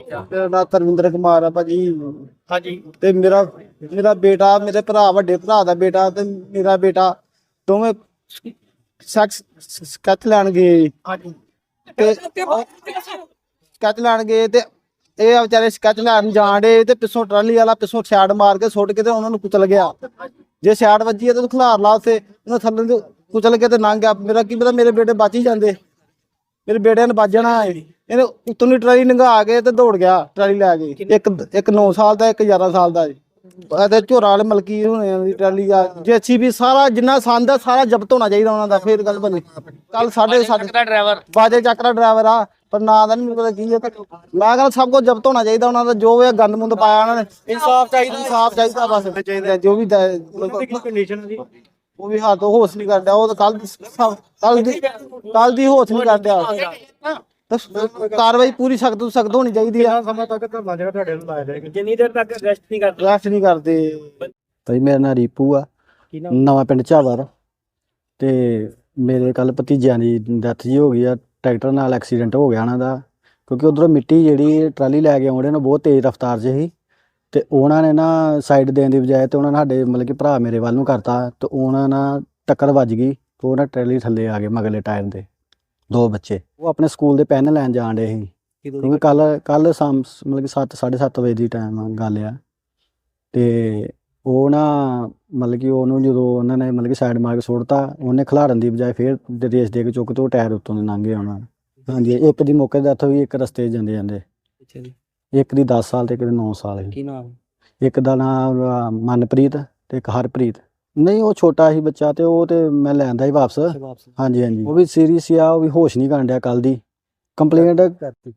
ਮੇਰਾ ਨਾਂ ਧਰਮਿੰਦਰ ਕੁਮਾਰ ਆ ਭਾਜੀ। ਹਾਂਜੀ। ਤੇ ਮੇਰਾ ਮੇਰਾ ਬੇਟਾ ਮੇਰੇ ਭਰਾ ਵੱਡੇ ਭਰਾ ਦਾ ਬੇਟਾ ਤੇ ਮੇਰਾ ਬੇਟਾ ਦੋਵੇਂ ਸੈਕਸ ਸਕੱਚ ਲੈਣ ਗਏ। ਹਾਂਜੀ। ਤੇ ਸਕੱਚ ਲੈਣ ਗਏ ਤੇ ਇਹ ਵਿਚਾਰੇ ਸਕੱਚ ਲੈਣ ਜਾਣ ਡੇ ਤੇ ਪਿੱਛੋਂ ਟਰਾਲੀ ਵਾਲਾ ਪਿੱਛੋਂ ਛਾੜ ਮਾਰ ਕੇ ਸੁੱਟ ਕੇ ਤੇ ਉਹਨਾਂ ਨੂੰ ਕੁਚਲ ਗਿਆ। ਜੇ ਛਾੜ ਵੱਜੀ ਤੇ ਖਿਲਾਰ ਲਾ ਉਸੇ ਉਹਨਾਂ ਥੱਲੇ ਕੁਚਲ ਕੇ ਤੇ ਲੰਘ ਗਿਆ। ਮੇਰਾ ਕੀ ਪਤਾ ਮੇਰੇ ਬੇਟੇ ਬਚ ਹੀ ਜਾਂਦੇ। ਮੇਰੇ ਬੇਟੇ ਨੇ ਵੱਜ ਜਾਣਾ ਇਹਨੇ ਉੱਤੋਂ ਦੀ ਟਰਾਲੀ ਲੰਘਾ ਕੇ ਤੇ ਦੌੜ ਗਿਆ ਟਰਾਲੀ ਲੈ ਕੇ। ਇੱਕ ਇੱਕ 9 ਸਾਲ ਦਾ ਇੱਕ 11 ਸਾਲ ਦਾ ਜੀ। ਤੇ ਝੋਰਾ ਵਾਲੇ ਮਲਕੀ ਹੋਣੇ ਦੀ ਟਰਾਲੀ ਆ। ਜੇਸੀਬੀ ਸਾਰਾ ਜਿੰਨਾ ਸੰਦ ਆ ਸਾਰਾ ਜ਼ਬਤ ਹੋਣਾ ਚਾਹੀਦਾ ਉਹਨਾਂ ਦਾ ਫੇਰ ਗੱਲ ਬਣੀ। ਕੱਲ ਸਾਡੇ ਸਾਡੇ ਦਾ ਡਰਾਈਵਰ ਬਾਜੇ ਚੱਕ ਦਾ ਡਰਾਈਵਰ ਆ ਪਰ ਨਾਂ ਦਾ ਨਹੀਂ ਪਤਾ ਕੀ ਹੈ ਤੇ ਮੈਂ ਕਹਿੰਦਾ ਸਭ ਕੁਝ ਜ਼ਬਤ ਹੋਣਾ ਚਾਹੀਦਾ ਉਹਨਾਂ ਦਾ ਜੋ ਵੀ ਗੰਦ ਮੁੰਦ ਪਾਇਆ ਉਹਨਾਂ ਨੇ। ਇਨਸਾਫ ਚਾਹੀਦਾ। ਇਨਸਾਫ ਚਾਹੀਦਾ ਬਸ। ਚਾਹੀਦਾ। ਜੋ ਵੀ ਕੰਡੀਸ਼ਨ ਦੀ ਉਹ ਵੀ ਹੱਥ ਹੋਸ਼ ਨਹੀਂ ਕਰਦਾ ਉਹ ਤਾਂ ਕੱਲ ਕੱਲ ਦੀ ਕੱਲ ਦੀ ਹੋਸ਼ ਨਹੀਂ ਕਰਦਾ ਤਾਂ ਕਾਰਵਾਈ ਪੂਰੀ ਸਖਤ ਤੋਂ ਸਖਤ ਹੋਣੀ ਚਾਹੀਦੀ ਆ। ਸਮਾਂ ਤੱਕ ਧਰਨਾ ਜਿਹੜਾ ਤੁਹਾਡੇ ਨੂੰ ਲਾਇਆ ਜਾਏਗਾ। ਜਿੰਨੀ ਦੇਰ ਤੱਕ ਅਰੈਸਟ ਨਹੀਂ ਕਰਦੇ। ਰੈਸਟ ਨਹੀਂ ਕਰਦੇ। ਭਾਈ ਮੇਰਾ ਨਾਂ ਰੀਪੂ ਆ। ਨਵਾਂ ਪਿੰਡ ਝਾਵਰ। ਤੇ ਮੇਰੇ ਕੱਲ ਭਤੀਜਿਆਂ ਦੀ ਡੈਥ ਜੀ ਹੋ ਗਈ ਆ। ਟਰੈਕਟਰ ਨਾਲ ਐਕਸੀਡੈਂਟ ਹੋ ਗਿਆ ਉਹਨਾਂ ਦਾ। ਕਿਉਂਕਿ ਉਧਰੋਂ ਮਿੱਟੀ ਜਿਹੜੀ ਟਰਾਲੀ ਲੈ ਕੇ ਆਉਂਦੇ ਨੇ ਬਹੁਤ ਤੇਜ਼ ਰਫ਼ਤਾਰ 'ਚ ਸੀ ਤੇ ਉਹਨਾਂ ਨੇ ਨਾ ਸਾਈਡ ਦੇਣ ਦੀ ਬਜਾਏ ਤੇ ਉਹਨਾਂ ਨੇ ਸਾਡੇ ਮਤਲਬ ਕਿ ਭਰਾ ਮੇਰੇ ਵੱਲ ਨੂੰ ਕਰਤਾ ਤੇ ਉਹਨਾਂ ਨਾਲ ਟੱਕਰ ਵੱਜ ਗਈ ਤੇ ਉਹਨਾਂ ਟਰਾਲੀ ਥੱਲੇ ਆ ਗਏ ਮਗਲੇ ਟਾਇਰ ਦੇ ਦੋ ਬੱਚੇ। ਉਹ ਆਪਣੇ ਸਕੂਲ ਦੇ ਪੈਨ ਲੈਣ ਜਾਣ ਡੇ ਸੀ। ਕਿਉਂਕਿ ਕੱਲ ਕੱਲ ਸ਼ਾਮ ਮਤਲਬ ਕਿ 7 7:30 ਵਜੇ ਦੀ ਟਾਈਮ ਗੱਲ ਆ। ਤੇ ਉਹ ਨਾ ਮਤਲਬ ਕਿ ਉਹਨੂੰ ਜਦੋਂ ਉਹਨਾਂ ਨੇ ਮਤਲਬ ਕਿ ਸਾਈਡ ਮਾਰ ਕੇ ਸੁੱਟਤਾ ਉਹਨੇ ਖਿਲਾਰਨ ਦੀ ਬਜਾਏ ਫੇਰ ਰੇਸ ਦੇ ਕੇ ਚੁੱਕ ਤੇ ਟਾਇਰ ਉੱਤੋਂ ਦੀ ਲੰਘ ਉਹਨਾਂ ਦਾ। ਹਾਂਜੀ ਇੱਕ ਦੀ ਮੌਕੇ ਤੇ ਇੱਥੋਂ ਵੀ ਇੱਕ ਰਸਤੇ ਜਾਂਦੇ ਜਾਂਦੇ ਇੱਕ ਦੀ 10 ਸਾਲ ਤੇ ਇੱਕ ਦੀ 9 ਸਾਲ ਸੀ। ਕੀ ਨਾਮ? ਇੱਕ ਦਾ ਨਾਮ ਮਨਪ੍ਰੀਤ ਤੇ ਇੱਕ ਹਰਪ੍ਰੀਤ। ਨਹੀਂ ਉਹ ਛੋਟਾ ਸੀ ਬੱਚਾ ਤੇ ਉਹ ਤੇ ਮੈਂ ਲੈਂਦਾ ਹੀ ਵਾਪਸ। ਹਾਂਜੀ ਹਾਂਜੀ। ਉਹ ਵੀ ਸੀਰੀਅਸ ਆ ਉਹ ਵੀ ਹੋਸ਼ ਨਹੀਂ ਕਰਨ ਡਿਆ ਕੱਲ ਦੀ। ਕੰਪਲੇਂਟ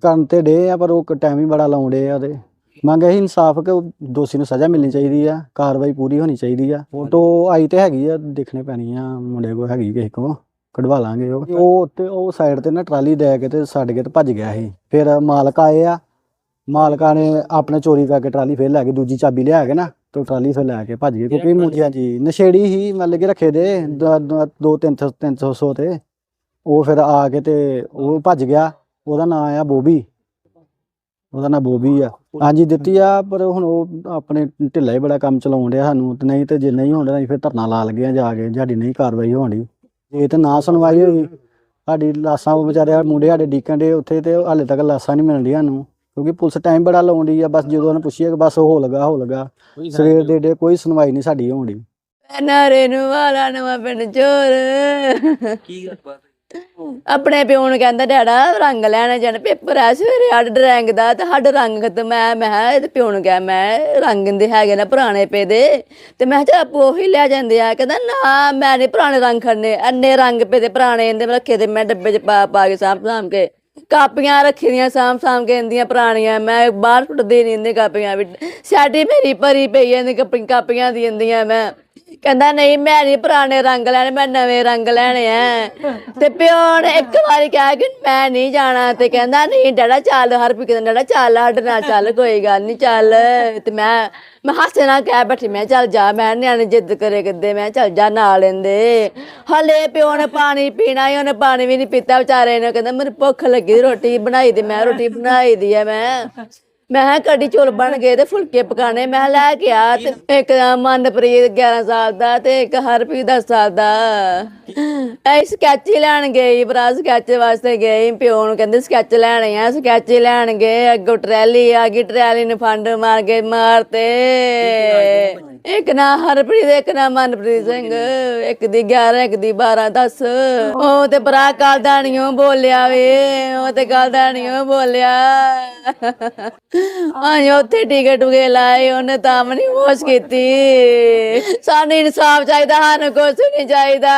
ਕਰਨ ਤੇ ਡੇ ਆ ਪਰ ਉਹ ਟਾਈਮ ਹੀ ਬੜਾ ਲਾਉਂਦੇ ਆ ਤੇ ਮੰਗ ਇਹੀ ਇਨਸਾਫ ਕਿ ਉਹ ਦੋਸ਼ੀ ਨੂੰ ਸਜ਼ਾ ਮਿਲਣੀ ਚਾਹੀਦੀ ਆ ਕਾਰਵਾਈ ਪੂਰੀ ਹੋਣੀ ਚਾਹੀਦੀ ਆ। ਫੋਟੋ ਆਈ ਤੇ ਹੈਗੀ ਆ ਦੇਖਣੇ ਪੈਣੀ ਆ ਮੁੰਡੇ ਕੋ ਹੈਗੀ ਕਿਸੇ ਕੋ ਕਢਵਾ ਲਾਂਗੇ ਉਹ। ਉਹ ਤੇ ਉਹ ਸਾਈਡ ਤੇ ਨਾ ਟਰਾਲੀ ਦੇ ਕੇ ਤੇ ਛੱਡ ਕੇ ਤੇ ਭੱਜ ਗਿਆ ਸੀ। ਫਿਰ ਮਾਲਕ ਆਏ ਆ ਮਾਲਕਾਂ ਨੇ ਆਪਣੇ ਚੋਰੀ ਕਰਕੇ ਟਰਾਲੀ ਫੇਰ ਲੈ ਕੇ ਦੂਜੀ ਚਾਬੀ ਲਿਆ ਕੇ ਨਾ ਤੇ ਟਰਾਲੀ ਫਿਰ ਲੈ ਕੇ ਭੱਜ ਗਏ ਕਿਉਂਕਿ ਮੁੰਡਿਆਂ ਜੀ ਨਸ਼ੇੜੀ ਹੀ ਮਤਲਬ ਕਿ ਰੱਖੇ ਦੇ ਦ- ਦ- ਦੋ ਤਿੰਨ ਸੌ- ਤਿੰਨ ਸੌ ਸੌ ਤੇ। ਉਹ ਫਿਰ ਆ ਕੇ ਤੇ ਉਹ ਭੱਜ ਗਿਆ ਉਹਦਾ ਨਾਮ ਆ ਬੋਬੀ। ਉਹਦਾ ਨਾਮ ਬੋਬੀ ਆ। ਹਾਂਜੀ ਦਿੱਤੀ ਆ ਪਰ ਹੁਣ ਉਹ ਆਪਣੇ ਢਿੱਲਾ ਹੀ ਬੜਾ ਕੰਮ ਚਲਾਉਣ ਡਿਆ ਸਾਨੂੰ ਤੇ ਨਹੀਂ ਤੇ ਜੇ ਨਹੀਂ ਹੋਣਾ ਫਿਰ ਧਰਨਾ ਲਾ ਲਗੇ ਆ ਜਾ ਕੇ ਸਾਡੀ ਨਹੀਂ ਕਾਰਵਾਈ ਹੋਣੀ ਜੇ ਤੇ ਨਾ ਸੁਣਵਾਈ ਹੋਈ ਸਾਡੀ ਲਾਸਾਂ ਉਹ ਵਿਚਾਰੇ ਮੁੰਡੇ ਸਾਡੇ ਡੀਕਨ ਦੇ ਉੱਥੇ ਤੇ ਹਾਲੇ ਤੱਕ ਲਾਸਾਂ ਨਹੀਂ ਮਿਲਣ ਡੀਆਂ ਨੂੰ ਕਿਉਂਕਿ ਪੁਲਿਸ ਟਾਈਮ ਬੜਾ ਲਾਉਂਦੀ ਆ ਬਸ ਜਦੋਂ ਉਹਨੇ ਪੁੱਛਿਆ ਕਿ ਬਸ ਹੋ ਲਗਾ ਹੋ ਲਗਾ। ਸਵੇਰ ਦੇ ਡੇ ਕੋਈ ਸੁਣਵਾਈ ਨਹੀਂ ਸਾਡੀ ਹੋਣੀ ਨਾਰੇ ਨੂੰ ਵਾਲਾ ਨਵਾਂ ਪਿੰਡ ਚੋਰ। ਕੀ ਗੱਲਬਾਤ ਆਪਣੇ ਪਿਓ ਨੂੰ ਕਹਿੰਦਾ ਡੈਡਾ ਰੰਗ ਲੈਣ ਜਾਣ। ਪੇਪਰ ਆ ਸਵੇਰੇ ਸਾਡਾ ਡਰਾਇੰਗ ਦਾ ਤੇ ਸਾਡਾ ਰੰਗ ਖਤਮ ਮੈਂ ਕਿਹਾ ਇਹਦੇ ਪਿਓ ਨੂੰ ਕਿਹਾ ਮੈਂ ਰੰਗ ਦੇ ਹੈਗੇ ਨਾ ਪੁਰਾਣੇ ਪੇ ਦੇ। ਤੇ ਮੈਂ ਕਿਹਾ ਚੱਲ ਉਹੀ ਲੈ ਜਾਂਦੇ ਆ। ਕਹਿੰਦਾ ਨਾ ਮੈਂ ਨਹੀਂ ਪੁਰਾਣੇ ਰੰਗ ਖੜਨੇ। ਅੰਨੇ ਰੰਗ ਪੇ ਦੇ ਪੁਰਾਣੇ ਇਹਦੇ ਰੱਖੇ ਤੇ ਮੈਂ ਡੱਬੇ 'ਚ ਪਾ ਪਾ ਕੇ ਸਾਂਭ ਸਾਂਭ ਕੇ ਕਾਪੀਆਂ ਰੱਖੀ ਦੀਆਂ ਸਾਂਭ ਸਾਂਭ ਕੇ ਇੰਦੀਆਂ ਪੁਰਾਣੀਆਂ। ਮੈਂ ਬਾਹਰ ਸੁੱਟਦੀ ਨਹੀਂ ਇੰਦੇ ਕਾਪੀਆਂ ਵੀ। ਸਾਡੀ ਮੇਰੀ ਭਰੀ ਪਈ ਐ ਕਾਪੀ ਕਾਪੀਆਂ ਦੀ ਇੰਦੀਆਂ ਮੈਂ। ਕਹਿੰਦਾ, ਨਹੀਂ, ਮੈਂ ਨਹੀਂ ਪੁਰਾਣੇ ਰੰਗ ਲੈਣੇ, ਮੈਂ ਨਵੇਂ ਰੰਗ ਲੈਣੇ ਆ ਤੇ ਪਿਓ ਨੇ ਇੱਕ ਵਾਰੀ ਕਿਹਾ ਕਿ ਮੈਂ ਨਹੀਂ ਜਾਣਾ ਤੇ ਕਹਿੰਦਾ, ਨਹੀਂ, ਡੈਡਾ, ਚੱਲ, ਹਰ ਵੀ ਕਹਿੰਦਾ ਡੈਡਾ, ਚੱਲ, ਸਾਡੇ ਨਾਲ ਚੱਲ, ਕੋਈ ਗੱਲ ਨਹੀਂ ਚੱਲ। ਤੇ ਮੈਂ ਮੈਂ ਹਾਸੇ ਨਾਲ ਕਹਿ ਬੈਠੀ, ਮੈਂ ਚੱਲ ਜਾ, ਮੈਂ ਨਿਆਣੇ ਜਿੱਦ ਕਰੇ ਕਿੱਦੇ, ਮੈਂ ਚੱਲ ਜਾ, ਨਾਲ ਲੈਂਦੇ। ਹਲੇ ਪਿਓ ਨੇ ਪਾਣੀ ਪੀਣਾ ਹੀ ਉਹਨੇ ਪਾਣੀ ਵੀ ਨਹੀਂ ਪੀਤਾ, ਵਿਚਾਰੇ ਨੇ ਕਹਿੰਦਾ, ਮੈਨੂੰ ਭੁੱਖ ਲੱਗੀ ਰੋਟੀ ਬਣਾਈ ਤੇ ਮੈਂ ਰੋਟੀ ਬਣਾਈ ਦੀ ਆ ਮੈਂ। ਮੈਂ ਕਿਹਾ ਕੜੀ ਚੋਲ ਬਣ ਗਏ ਤੇ ਫੁਲਕੇ ਪਕਾਣੇ ਮੈਂ ਲੈ ਕੇ ਆ ਤੇ ਇੱਕ ਮਨਪ੍ਰੀਤ 11 ਸਾਲ ਦਾ ਤੇ ਇੱਕ ਹਰਪ੍ਰੀਤ 10 ਸਾਲ ਦਾ। ਐ ਸਕੈਚ ਲੈਣ ਗਏ ਭਰਾ ਸਕੈਚ ਵਾਸਤੇ ਗਏ ਪਿਓ ਨੂੰ ਕਹਿੰਦੇ ਸਕੈਚ ਲੈਣੇ ਆ, ਸਕੈਚ ਲੈਣ ਗਏ, ਅੱਗੋਂ ਟਰੈਲੀ ਆ ਗਈ, ਟਰੈਲੀ ਨੂੰ ਫੰਡ ਮਾਰ ਕੇ ਮਾਰਤੇ। ਇੱਕ ਨਾ ਹਰਪ੍ਰੀਤ, ਇੱਕ ਨਾ ਮਨਪ੍ਰੀਤ ਸਿੰਘ, ਇੱਕ ਦੀ 11 ਇੱਕ ਦੀ 12 10 ਉਹ ਤੇ ਭਰਾ ਕਾਲਦਾਣੀਓ ਬੋਲਿਆ ਵੇ, ਉਹ ਤੇ ਕਾਲਦਾਣੀਓ ਬੋਲਿਆ। ਹਾਂ ਉੱਥੇ ਟਿਕਟ ਟੁਕੇ ਲਾਏ, ਉਹਨੇ ਤਾਂ ਵੀ ਨਹੀਂ ਕੀਤੀ। ਸਾਨੂੰ ਇਨਸਾਫ ਚਾਹੀਦਾ, ਸਾਨੂੰ ਕੁਛ ਨਹੀਂ ਚਾਹੀਦਾ।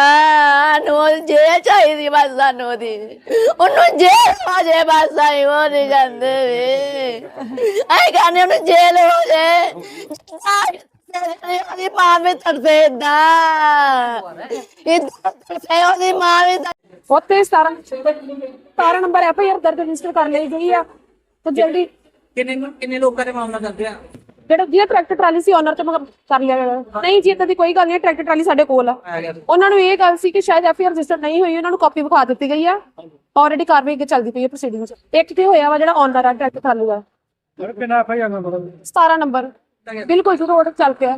ਸਾਨੂੰ ਜੇ ਚਾਹੀਦੀ ਬਸ, ਸਾਨੂੰ ਉਹਦੀ। ਉਹਨੂੰ ਜੇਲ੍ਹ ਹੋ ਜੇ ਬਸ ਆਈ ਉਹ ਨਹੀਂ ਜਾਂਦੇ ਵੇ। ਆਈ ਕਹਿੰਦੇ ਉਹਨੂੰ ਜੇਲ ਹੋ ਜੇ। ਉਹਦੀ ਮਾਂ ਵੀ ਤਰਸੇ ਦਾ ਇਹ ਤਰਸੇ ਉਹਦੀ ਮਾਂ ਵੀ ਤਰਸੇ ਉੱਥੇ 17 17 ਨੰਬਰ ਐਫ ਆਈ ਆਰ ਦਰਜ ਰਜਿਸਟਰ ਕਰ ਲਈ ਗਈ ਆ। ਤੇ ਜਲਦੀ ਕਿੰਨੇ ਕਿੰਨੇ ਲੋਕਾਂ ਦੇ ਮਾਮਲਾ ਦਰਜ ਆ? ਜਿਹੜਾ ਜਿਹਦਾ ਟਰੈਕਟਰ ਟਰਾਲੀ ਸੀ ਓਨਰ ਤੇ ਮਗਰ ਕਰ ਲਿਆ ਗਿਆ। ਨਹੀਂ ਜੀ ਇਦਾਂ ਦੀ ਕੋਈ ਗੱਲ ਨਹੀਂ ਟਰੈਕਟਰ ਟਰਾਲੀ ਸਾਡੇ ਕੋਲ ਆ। ਆ ਗਿਆ ਉਹਨਾਂ ਨੂੰ ਇਹ ਗੱਲ ਸੀ ਕਿ ਸ਼ਾਇਦ ਐਫ ਆਈ ਆਰ ਰਜਿਸਟਰ ਨਹੀਂ ਹੋਈ ਉਹਨਾਂ ਨੂੰ ਕਾਪੀ ਵਿਖਾ ਦਿੱਤੀ ਗਈ ਆ। ਆਲਰੇਡੀ ਕਾਰਵਾਈ ਅੱਗੇ ਚੱਲਦੀ ਪਈ ਹੈ ਪ੍ਰੋਸੀਡਿੰਗ ਚ। ਇੱਕ ਤੇ ਹੋਇਆ ਵਾ ਜਿਹੜਾ ਓਨਰ ਆ ਟਰੈਕਟਰ ਟਰਾਲੀ ਦਾ। ਕਿੰਨਾ F I R number 17 number. ਬਿਲਕੁਲ ਰੋਡ ਚੱਲ ਪਿਆ।